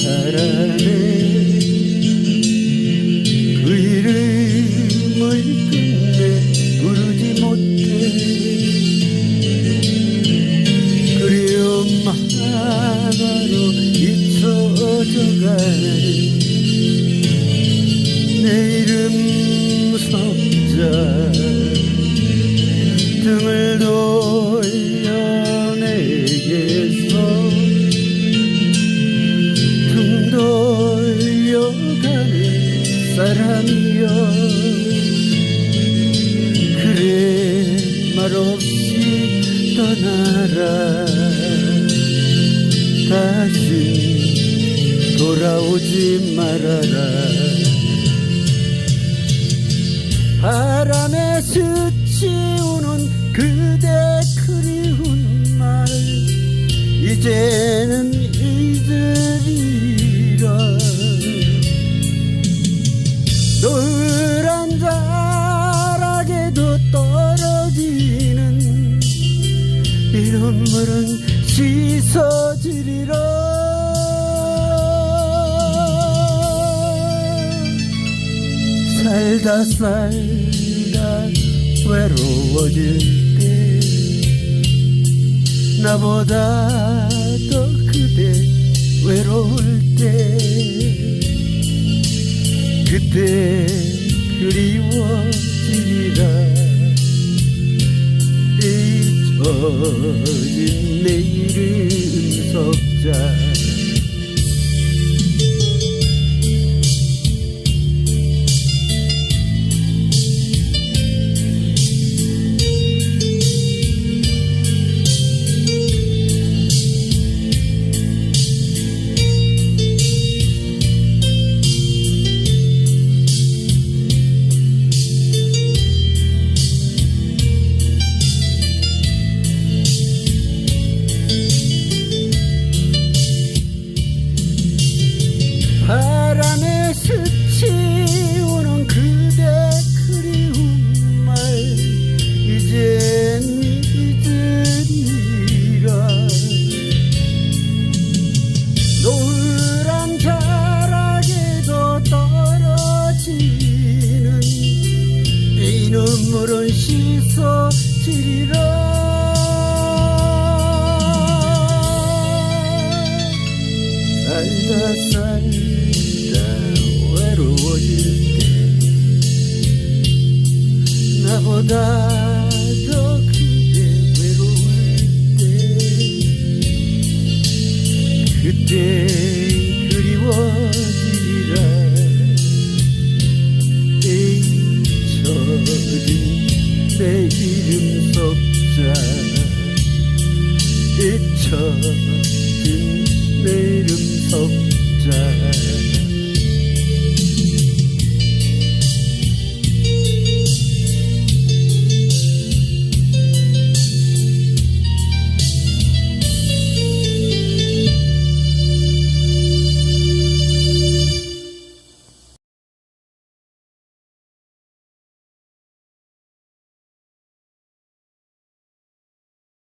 사랑해 그 이름을 끝내 부르지 못해. 그리움 하나로 잊혀져가는 사람이여 그래 말없이 떠나라. 다시 돌아오지 말아라. 바람에 스치우는 그대 그리운 말 이제는 씻어지리라. 살다 살다 외로워질 때 나보다 더 그대 외로울 때. 그때 그리워지리라. 잊혀진 내 이 멈춰 내 그 이름 석자.